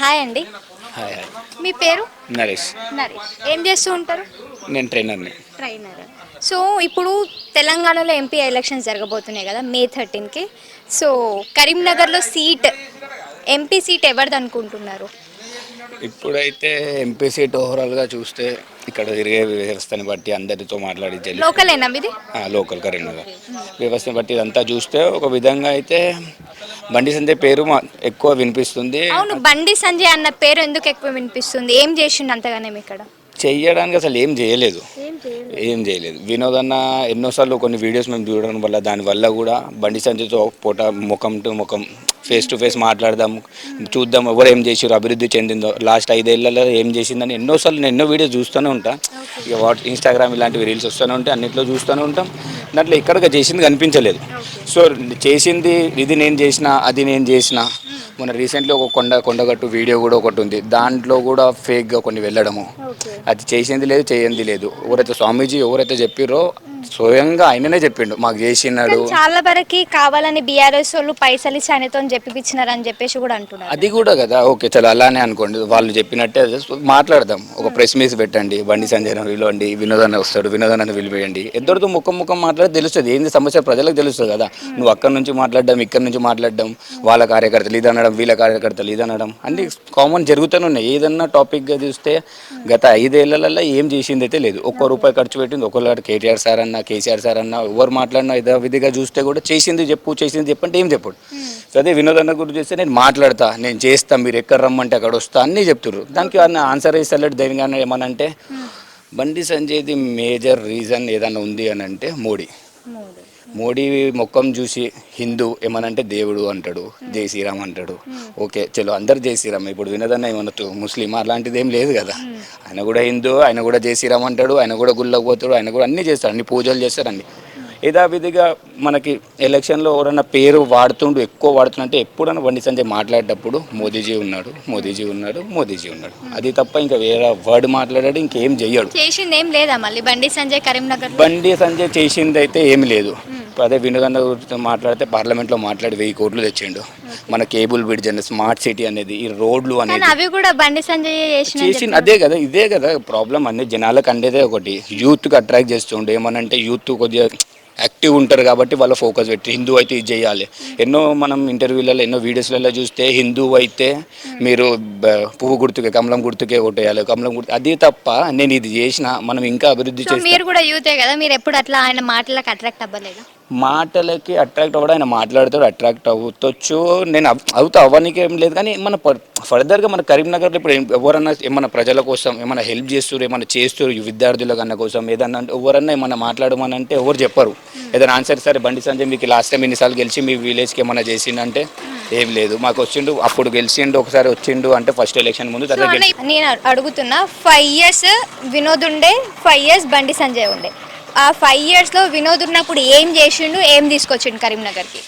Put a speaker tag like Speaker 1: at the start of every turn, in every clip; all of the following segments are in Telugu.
Speaker 1: హాయ్ అండి.
Speaker 2: Hi hi.
Speaker 1: మీ పేరు?
Speaker 2: నరేష్.
Speaker 1: నరేష్. ఏం చేస్తూ ఉంటారు?
Speaker 2: నేను ట్రైనర్ని.
Speaker 1: ట్రైనర్? సో ఇప్పుడు తెలంగాణలో ఎంపీ ఎలక్షన్స్ జరగబోతున్నాయి కదా మే థర్టీన్కి. సో కరీంనగర్లో సీట్ ఎంపీ సీట్ ఎవరిది అనుకుంటున్నారు?
Speaker 2: ఇప్పుడైతే ఎంపీ సీట్ ఓవరాల్గా చూస్తే ఇక్కడ తిరిగే వ్యవస్థని బట్టి అందరితో మాట్లాడి
Speaker 1: లోకలేనా మీది?
Speaker 2: లోకల్ కరీంనగర్. వ్యవస్థని బట్టి ఇదంతా చూస్తే ఒక విధంగా అయితే బండి సంజయ్ పేరు మా- ఎక్కువ వినిపిస్తుంది.
Speaker 1: అవును బండి సంజయ్ అన్న పేరు ఎందుకు ఎక్కువ వినిపిస్తుంది? ఏం చేసిండు అంతగానే ఇక్కడ?
Speaker 2: చెయ్యడానికి అసలు ఏం చేయలేదు.
Speaker 1: ఏం చేయలేదు.
Speaker 2: ఏం చేయలేదు. వినోద్ అన్న ఎన్నోసార్లు కొన్ని వీడియోస్ మేము చూడడం వల్ల దానివల్ల కూడా బండి సంజయ్తో పూట ముఖం టు ముఖం ఫేస్ టు ఫేస్ మాట్లాడదాం చూద్దాం ఎవరు ఏం చేసారు అభివృద్ధి చెందిందో లాస్ట్ ఐదేళ్ళలో ఏం చేసిందని ఎన్నోసార్లు నేను ఎన్నో వీడియోస్ చూస్తూనే ఉంటా. ఇక వాట్ ఇన్స్టాగ్రామ్ ఇలాంటివి రీల్స్ వస్తూనే ఉంటాయి అన్నింటిలో చూస్తూనే ఉంటాం. దాంట్లో ఎక్కడికి చేసింది కనిపించలేదు. సో చేసింది ఇది నేను చేసిన అది నేను చేసిన. మొన్న రీసెంట్లీ ఒక కొండ కొండగట్టు వీడియో కూడా ఒకటి ఉంది. దాంట్లో కూడా ఫేక్గా కొన్ని వెళ్ళడము. అది చేసింది లేదు చేయంది లేదు. ఎవరైతే స్వామీజీ ఎవరైతే చెప్పిరో స్వయంగా ఆయననే చెప్పిండు. మాకు చేసినాడు.
Speaker 1: చాలా వరకు కావాలని బీఆర్ఎస్ వాళ్ళు పైసలు ఇచ్చి ఆయనతో చెప్పిపించినారు అని చెప్పేసి కూడా అంటున్నారు.
Speaker 2: అది కూడా కదా. ఓకే చలో అలానే అనుకోండి. వాళ్ళు చెప్పినట్టే మాట్లాడదాం. ఒక ప్రెస్ మీస్ పెట్టండి. బండి సంజయ్ అని పిలవండి వినోదాన్ని వస్తాడు. వినోదాన్ని పిలిపేయండి ఇద్దరితో ముఖం ముఖం మాట్లాడి తెలుస్తుంది. ఏంది సమస్య? ప్రజలకు తెలుస్తుంది కదా. నువ్వు అక్కడి నుంచి మాట్లాడడం ఇక్కడి నుంచి మాట్లాడడం వాళ్ళ కార్యకర్తలు ఇది అనడం వీళ్ళ కార్యకర్తలు ఇది అనడం. అన్ని కామన్ జరుగుతూనే ఉన్నాయి. ఏదన్నా టాపిక్గా చూస్తే గత ఐదేళ్ళలో ఏం చేసింది అయితే లేదు. ఒక్క రూపాయి ఖర్చు పెట్టింది. ఒకళ్ళు కేటీఆర్ సార్ అన్న కేసీఆర్ సార్ అన్న ఎవరు మాట్లాడినా ఇదే విధిగా చూస్తే కూడా చేసింది చెప్పు చేసింది చెప్పంటే ఏం చెప్పడు. సో అదే వినోద్ అన్న గురించి చూస్తే నేను మాట్లాడతా నేను చేస్తా మీరు ఎక్కడ రమ్మంటే అక్కడ వస్తా అన్నీ చెప్తున్నారు దానికి ఆన్సర్ ఇస్తలేడు దేనికన్నా ఏమనంటే బండి సంజయ్ది మేజర్ రీజన్ ఏదన్నా ఉంది అని అంటే మోడీ. మోడీ. ముఖం చూసి హిందూ ఏమనంటే దేవుడు అంటాడు జై శ్రీరామ్ అంటాడు. ఓకే చలో అందరు జై శ్రీరామ్ ఇప్పుడు వినదన్న ఏమనొచ్చు ముస్లిం అలాంటిది ఏం లేదు కదా. ఆయన కూడా హిందూ ఆయన కూడా జై శ్రీరామ్ అంటాడు ఆయన కూడా గుళ్ళకు పోతాడు ఆయన కూడా అన్నీ చేస్తాడు అన్ని పూజలు చేస్తాడు అన్ని. యథావిధిగా మనకి ఎలక్షన్లో ఎవరైనా పేరు వాడుతుండు ఎక్కువ వాడుతుంటే ఎప్పుడైనా బండి సంజయ్ మాట్లాడేటప్పుడు మోదీజీ ఉన్నాడు మోదీజీ ఉన్నాడు మోదీజీ ఉన్నాడు. అది తప్ప ఇంకా వేరే వర్డ్ మాట్లాడాడు ఇంకేం చెయ్యడు.
Speaker 1: చేసింది ఏం లేదా మళ్ళీ బండి సంజయ్ కరీంనగర్
Speaker 2: బండి సంజయ్ చేసింది అయితే ఏమి లేదు. అదే వినోదన్న గురించి మాట్లాడితే పార్లమెంట్లో మాట్లాడి వెయ్యి కోట్లు తెచ్చిండు. మన కేబుల్ బ్రిడ్జ్ అనేది స్మార్ట్ సిటీ అనేది ఈ రోడ్లు అనేది.
Speaker 1: అవి కూడా బండి సంజయ్ చేసిన
Speaker 2: అదే కదా ఇదే కదా ప్రాబ్లం అన్ని జనాలకు అందేదే ఒకటి. యూత్కి అట్రాక్ట్ చేస్తుండే. ఏమనంటే యూత్ కొద్దిగా యాక్టివ్ ఉంటారు కాబట్టి వాళ్ళ ఫోకస్ పెట్టి హిందూ అయితే ఇది చేయాలి. ఎన్నో మనం ఇంటర్వ్యూలలో ఎన్నో వీడియోస్లలో చూస్తే హిందూ అయితే మీరు పువ్వు గుర్తుకే కమలం గుర్తుకే కొట్టేయాలి కమలం గుర్తు అది తప్ప నేను ఇది చేసిన మనం ఇంకా అభివృద్ధి
Speaker 1: సో
Speaker 2: చేస్తాం.
Speaker 1: మీరు కూడా యూతే కదా మీరు ఎప్పుడు అట్లా ఆయన మాటలకు అట్రాక్ట్ అవ్వలేదు?
Speaker 2: మాటలకి అట్రాక్ట్ అవ్వడం ఆయన మాట్లాడతాడు అట్రాక్ట్ అవ్వచ్చు నేను అవ్- అవుతా అవ్వడానికి ఏం లేదు. కానీ మన ఫర్దర్గా మన కరీంనగర్లో ఇప్పుడు ఎవరన్నా ఏమన్నా ప్రజల కోసం ఏమైనా హెల్ప్ చేస్తారు ఏమైనా చేస్తారు విద్యార్థుల కన్నా కోసం ఏదన్నా అంటే ఎవరన్నా ఏమన్నా మాట్లాడమని అంటే ఎవరు చెప్పరు. ఏదైనా ఆన్సర్ సరే బండి సంజయ్ మీకు లాస్ట్ టైం ఎన్నిసార్లు గెలిచి మీ విలేజ్కి ఏమైనా చేసిండంటే ఏం లేదు. మాకు వచ్చిండు అప్పుడు గెలిచిండు ఒకసారి వచ్చిండు అంటే ఫస్ట్ ఎలక్షన్ ముందు
Speaker 1: నేను అడుగుతున్నా ఫైవ్ ఇయర్స్ వినోద్ ఉండే ఫైవ్ ఇయర్స్ బండి సంజయ్ ఉండే. ఆ ఫైవ్ ఇయర్స్లో వినోద్ ఉన్నప్పుడు ఏం చేసిండు ఏం తీసుకొచ్చిండు కరీంనగర్కి?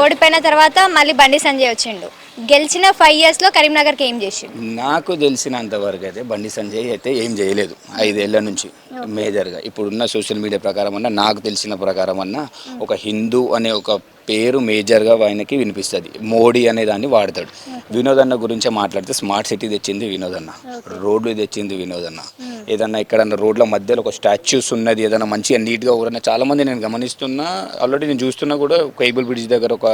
Speaker 1: ఓడిపోయిన తర్వాత మళ్ళీ బండి సంజయ్ వచ్చిండు. గెలిచిన ఫైవ్ ఇయర్స్లో కరీంనగర్కి ఏం చేసిండు?
Speaker 2: నాకు తెలిసినంత వరకు అయితే బండి సంజయ్ అయితే ఏం చేయలేదు. ఐదేళ్ళ నుంచి మేజర్గా ఇప్పుడున్న సోషల్ మీడియా ప్రకారం అన్నా నాకు తెలిసిన ప్రకారం అన్నా ఒక హిందూ అనే ఒక పేరు మేజర్గా ఆయనకి వినిపిస్తుంది. మోడీ అనే దాన్ని వాడతాడు. వినోదన్న గురించే మాట్లాడితే స్మార్ట్ సిటీ తెచ్చింది వినోదన్న. రోడ్లు తెచ్చింది వినోదన్న. ఏదన్నా ఎక్కడన్నా రోడ్ల మధ్యలో ఒక స్టాచ్యూస్ ఉన్నది ఏదైనా మంచిగా నీట్గా ఎవరన్నా చాలా మంది నేను గమనిస్తున్నా ఆల్రెడీ నేను చూస్తున్నా కూడా కేబుల్ బ్రిడ్జ్ దగ్గర ఒక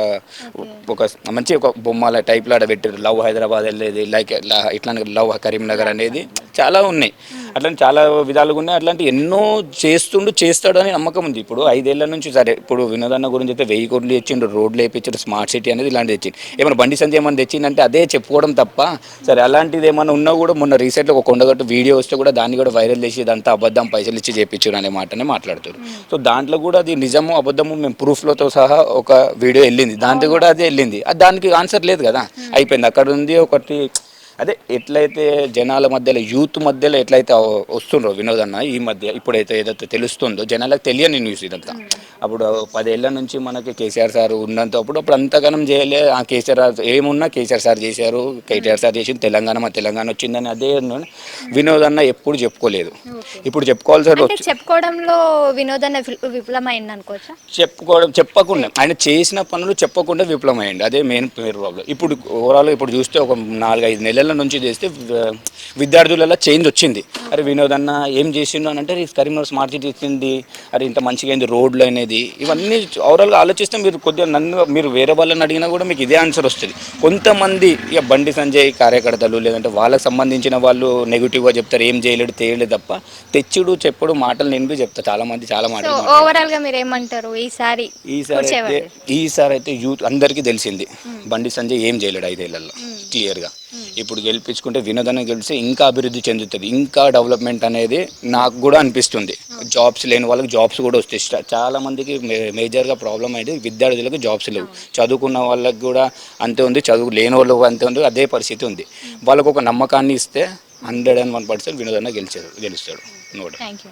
Speaker 2: ఒక మంచి ఒక బొమ్మల టైప్ లాడ పెట్టారు. లవ్ హైదరాబాద్ వెళ్ళేది లైక్ ఇట్లా లవ్ కరీంనగర్ అనేది చాలా ఉన్నాయి. అట్లాంటి చాలా విధాలుగా ఉన్నాయి. అట్లాంటి ఎన్నో చేస్తుండు చేస్తాడు అని నమ్మకం ఉంది. ఇప్పుడు ఐదేళ్ళ నుంచి సరే ఇప్పుడు వినోదన్న గురించి అయితే వెయ్యి కోట్లు తెచ్చిండు రోడ్లు వేయించాడు స్మార్ట్ సిటీ అనేది ఇలాంటిది తెచ్చిండు. ఏమైనా బండి సంజయ్ ఏమైనా తెచ్చిందంటే అదే చెప్పుకోవడం తప్ప సరే అలాంటిది ఏమైనా ఉన్నా కూడా మొన్న రీసెంట్గా ఒక కొండగట్టు వీడియో వస్తే కూడా దాన్ని కూడా వైరల్ చేసి ఇదంతా అబద్ధం పైసలు ఇచ్చి చేపించారు అనే మాటనే మాట్లాడుతారు సో దాంట్లో కూడా అది నిజము అబద్ధము మేము ప్రూఫ్లతో సహా ఒక వీడియో వెళ్ళింది. దాంట్లో కూడా అదే వెళ్ళింది. అది దానికి ఆన్సర్ లేదు కదా. అయిపోయింది. అక్కడ ఉంది ఒకటి అదే ఎట్లయితే జనాల మధ్యలో యూత్ మధ్యలో ఎట్లయితే వస్తుండ్రో వినోద్ అన్న ఈ మధ్య ఇప్పుడైతే ఏదైతే తెలుస్తుందో జనాలకు తెలియని న్యూస్ ఇదంతా. అప్పుడు పదేళ్ళ నుంచి మనకి కేసీఆర్ సార్ ఉన్నంత అప్పుడు అప్పుడు అంతగానం చేయలే. ఆ కేసీఆర్ ఏమున్నా కేసీఆర్ సార్ చేశారు కేటీఆర్ సార్ చేసింది తెలంగాణ మా తెలంగాణ వచ్చిందని అదే ఉన్నాడు. వినోద్ అన్న ఎప్పుడు చెప్పుకోలేదు. ఇప్పుడు చెప్పుకోవాల్సి
Speaker 1: చెప్పుకోవడంలో వినోదన్న విఫల- విఫలమైంది అనుకోవచ్చా?
Speaker 2: చెప్పుకోవడం చెప్పకుండా ఆయన చేసిన పనులు చెప్పకుండా విఫలమైంది అదే మెయిన్ ప్రాబ్లం ఇప్పుడు ఓవరాల్ ఇప్పుడు చూస్తే ఒక నాలుగైదు నెలల నుంచి చేస్తే విద్యార్థులలో చేంజ్ వచ్చింది. అరే వినోద్ అన్న ఏం చేసిండు అని అంటే "ఈ కరీంనగర్ స్మార్ట్ సిటీ ఇచ్చింది అరే ఇంత మంచిగా అయింది రోడ్లు అనేది. ఇవన్నీ ఓవరాల్గా ఆలోచిస్తే మీరు కొద్దిగా నన్ను మీరు వేరే వాళ్ళని అడిగినా కూడా మీకు ఇదే ఆన్సర్ వస్తుంది. కొంతమంది ఇక బండి సంజయ్ కార్యకర్తలు లేదంటే వాళ్ళకి సంబంధించిన వాళ్ళు నెగిటివ్గా చెప్తారు ఏం చేయలేడు తేయలేదు తప్ప. తెచ్చుడు చెప్పుడు మాటలు నేను చెప్తా. చాలా మంది చాలా మాటలు మాట్లాడతారు.
Speaker 1: ఓవరాల్గా మీరు ఏమంటారు? ఈసారి
Speaker 2: ఈసారి అయితే. ఈసారి అయితే యూత్ అందరికీ తెలిసింది. బండి సంజయ్ ఏం చేయలేడు ఐదేళ్ళలో క్లియర్గా ఇప్పుడు గెలిపించుకుంటే వినోదన గెలిస్తే ఇంకా అభివృద్ధి చెందుతుంది. ఇంకా డెవలప్మెంట్ అనేది నాకు కూడా అనిపిస్తుంది. జాబ్స్ లేని వాళ్ళకి జాబ్స్ కూడా వస్తాయి. చాలా మందికి మే- మేజర్గా ప్రాబ్లం అయితే విద్యార్థులకు జాబ్స్ లేవు. చదువుకున్న వాళ్ళకి కూడా అంతే ఉంది. చదువు లేని వాళ్ళకి అంతే ఉంది. అదే పరిస్థితి ఉంది. వాళ్ళకు ఒక నమ్మకాన్ని ఇస్తే హండ్రెడ్ అండ్ వన్ పర్సెంట్ వినోదన్న గెలిచారు గెలుస్తాడు. Note
Speaker 1: thank you